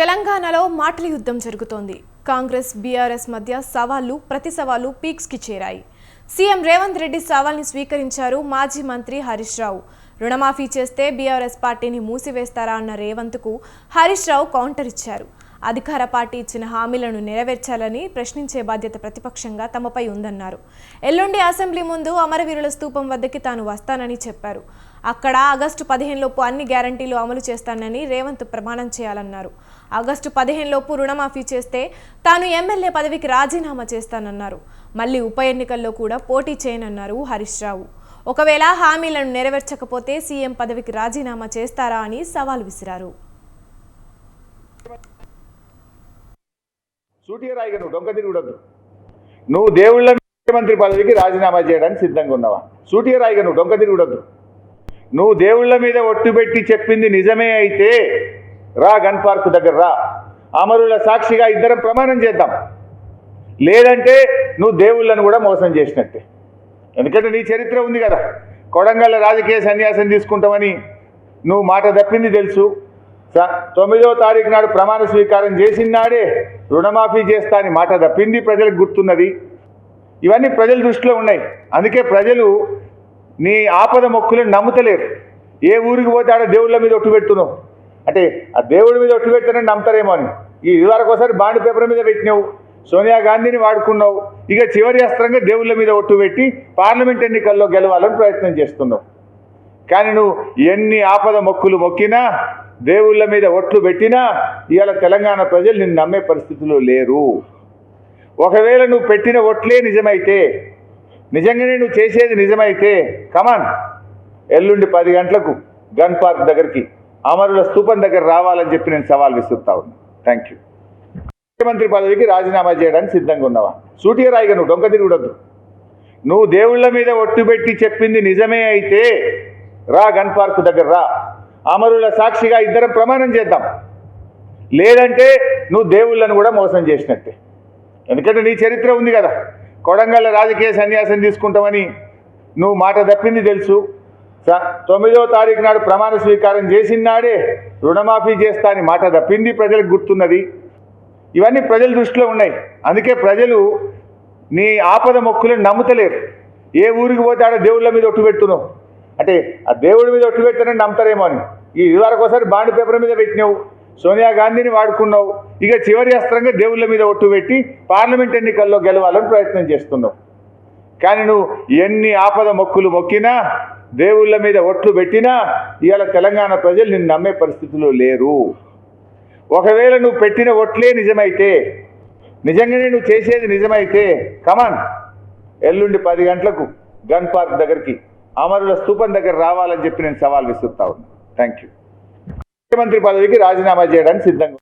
తెలంగాణలో మాటల యుద్ధం జరుగుతోంది. కాంగ్రెస్ బీఆర్ఎస్ మధ్య సవాళ్ళు ప్రతి సవాలు పీక్స్కి చేరాయి. సీఎం రేవంత్ రెడ్డి సవాల్ని స్వీకరించారు మాజీ మంత్రి హరీష్ రావు. రుణమాఫీ చేస్తే బీఆర్ఎస్ పార్టీని మూసివేస్తారా అన్న రేవంత్కు హరీష్ రావు కౌంటర్ ఇచ్చారు. అధికార పార్టీ ఇచ్చిన హామీలను నెరవేర్చాలని ప్రశ్నించే బాధ్యత ప్రతిపక్షంగా తమపై ఉందన్నారు. ఎల్లుండి అసెంబ్లీ ముందు అమరవీరుల స్తూపం వద్దకి తాను వస్తానని చెప్పారు. అక్కడ ఆగస్టు పదిహేనులోపు అన్ని గ్యారంటీలు అమలు చేస్తానని రేవంత్ ప్రమాణం చేయాలన్నారు. ఆగస్టు పదిహేనులోపు రుణమాఫీ చేస్తే తాను ఎమ్మెల్యే పదవికి రాజీనామా చేస్తానన్నారు. మళ్ళీ ఉప ఎన్నికల్లో కూడా పోటీ చేయనన్నారు హరీష్ రావు. ఒకవేళ హామీలను నెరవేర్చకపోతే సీఎం పదవికి రాజీనామా చేస్తారా అని సవాల్ విసిరారు. సూటిగా నువ్వు డొంక తిరుగుడద్దు నువ్వు దేవుళ్ళ ముఖ్యమంత్రి పదవికి రాజీనామా చేయడానికి సిద్ధంగా ఉన్నావా? సూటిగా రాయిగా నువ్వు డొంక తిరుగుడద్దు నువ్వు దేవుళ్ళ మీద ఒట్టు పెట్టి చెప్పింది నిజమే అయితే రా గన్ పార్క్ దగ్గర రా. అమరుల సాక్షిగా ఇద్దరం ప్రమాణం చేద్దాం. లేదంటే నువ్వు దేవుళ్ళను కూడా మోసం చేసినట్టే. ఎందుకంటే నీ చరిత్ర ఉంది కదా. కొడంగల్ రాజకీయ సన్యాసం తీసుకుంటామని నువ్వు మాట తప్పింది తెలుసు. స- తొమ్మిదో తారీఖు నాడు ప్రమాణ స్వీకారం చేసిన నాడే రుణమాఫీ చేస్తా అని మాట తప్పింది ప్రజలకు గుర్తున్నది. ఇవన్నీ ప్రజల దృష్టిలో ఉన్నాయి. అందుకే ప్రజలు నీ ఆపద మొక్కులను నమ్ముతలేరు. ఏ ఊరికి పోతే ఆడ దేవుళ్ళ మీద ఒట్టు పెడుతున్నావు? అంటే ఆ దేవుడి మీద ఒట్టు పెట్టానని నమ్ముతారేమో అని. ఈ ఇదివరకు ఒకసారి బాండ్ పేపర్ మీద పెట్టినావు సోనియా గాంధీని వాడుకున్నావు ఇక చివరి అస్త్రంగా దేవుళ్ళ మీద ఒట్టు పెట్టి పార్లమెంట్ ఎన్నికల్లో గెలవాలని ప్రయత్నం చేస్తున్నావు. కానీ నువ్వు ఎన్ని ఆపద మొక్కులు మొక్కినా దేవుళ్ళ మీద ఒట్లు పెట్టినా ఇవాళ తెలంగాణ ప్రజలు నిన్ను నమ్మే పరిస్థితిలో లేరు. ఒకవేళ నువ్వు పెట్టిన ఒట్లే నిజమైతే నిజంగానే నువ్వు చేసేది నిజమైతే కమాన్ ఎల్లుండి పది గంటలకు గన్ పార్క్ దగ్గరికి అమరుల స్థూపం దగ్గర రావాలని చెప్పి నేను సవాల్ విసురుతా ఉన్నా. థ్యాంక్ యూ ముఖ్యమంత్రి పదవికి రాజీనామా చేయడానికి సిద్ధంగా ఉన్నావా? సూటిగా రాయిగా నువ్వు డొంక తిరుగుడద్దు నువ్వు దేవుళ్ళ మీద ఒట్టు పెట్టి చెప్పింది నిజమే అయితే రా గన్ పార్క్ దగ్గర రా. అమరుల సాక్షిగా ఇద్దరం ప్రమాణం చేద్దాం. లేదంటే నువ్వు దేవుళ్ళను కూడా మోసం చేసినట్టే. ఎందుకంటే నీ చరిత్ర ఉంది కదా. కొడంగల్ రాజకీయ సన్యాసం తీసుకుంటామని నువ్వు మాట తప్పింది తెలుసు. తొమ్మిదో తారీఖు నాడు ప్రమాణ స్వీకారం చేసిన నాడే రుణమాఫీ చేస్తా అని మాట తప్పింది ప్రజలకు గుర్తున్నది. ఇవన్నీ ప్రజల దృష్టిలో ఉన్నాయి. అందుకే ప్రజలు నీ ఆపద మొక్కులను నమ్ముతలేరు. ఏ ఊరికి పోతే ఆడ దేవుళ్ళ మీద ఒట్టు పెడుతున్నావు అంటే ఆ దేవుడి మీద ఒట్టు పెట్టానని నమ్ముతారేమో అని. ఈ ఇదివరకు ఒకసారి బాండ్ పేపర్ మీద పెట్టినావు సోనియా గాంధీని వాడుకున్నావు ఇక చివరి అస్త్రంగా దేవుళ్ళ మీద ఒట్టు పెట్టి పార్లమెంట్ ఎన్నికల్లో గెలవాలని ప్రయత్నం చేస్తున్నావు. కానీ నువ్వు ఎన్ని ఆపద మొక్కులు మొక్కినా దేవుళ్ళ మీద ఒట్లు పెట్టినా ఇవాళ తెలంగాణ ప్రజలు నిన్ను నమ్మే పరిస్థితిలో లేరు. ఒకవేళ నువ్వు పెట్టిన ఒట్లే నిజమైతే నిజంగానే నువ్వు చేసేది నిజమైతే కమాన్ ఎల్లుండి పది గంటలకు గన్ పార్క్ దగ్గరికి అమరుల స్థూపం దగ్గర రావాలని చెప్పి నేను సవాల్ విసురుతా ఉన్నాను థ్యాంక్ యూ ముఖ్యమంత్రి పదవికి రాజీనామా చేయడానికి సిద్ధంగా